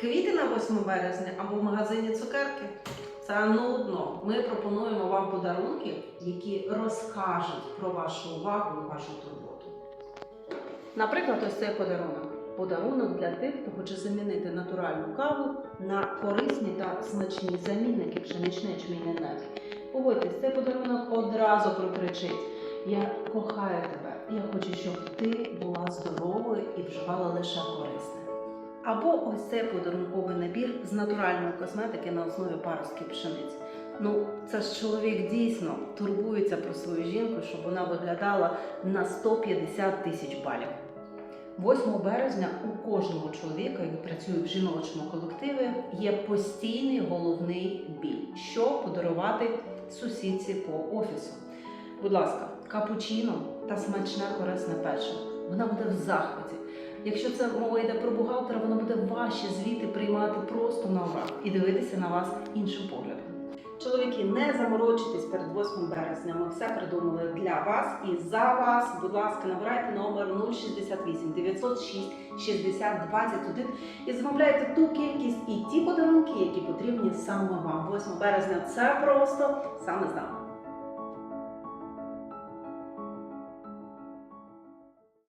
Квіти на 8 березня або в магазині цукерки. Це нудно. Ми пропонуємо вам подарунки, які розкажуть про вашу увагу і вашу турботу. Наприклад, ось цей подарунок. Подарунок для тих, хто хоче замінити натуральну каву на корисні та смачні замінники пшеничний ячмінний нефть. Погодьтесь, цей подарунок одразу прокричить. Я кохаю тебе. Я хочу, щоб ти була здоровою і вживала лише корисне. Або ось цей подарунковий набір з натуральної косметики на основі паростків пшениць. Ну, це ж чоловік дійсно турбується про свою жінку, щоб вона виглядала на 150 тисяч балів. 8 березня у кожного чоловіка, який працює в жіночому колективі, є постійний головний біль, що подарувати сусідці по офісу. Будь ласка, капучино та смачне корисне печиво. Вона буде в захваті. Якщо це мова йде про бухгалтера, вона буде ваші звіти приймати просто на урок і дивитися на вас іншим поглядом. Чоловіки, не заморочуйтесь перед 8 березня. Ми все придумали для вас і за вас. Будь ласка, набирайте номер 068 906 60 21 і замовляйте ту кількість і ті подарунки, які потрібні саме вам. 8 березня це просто саме з нами.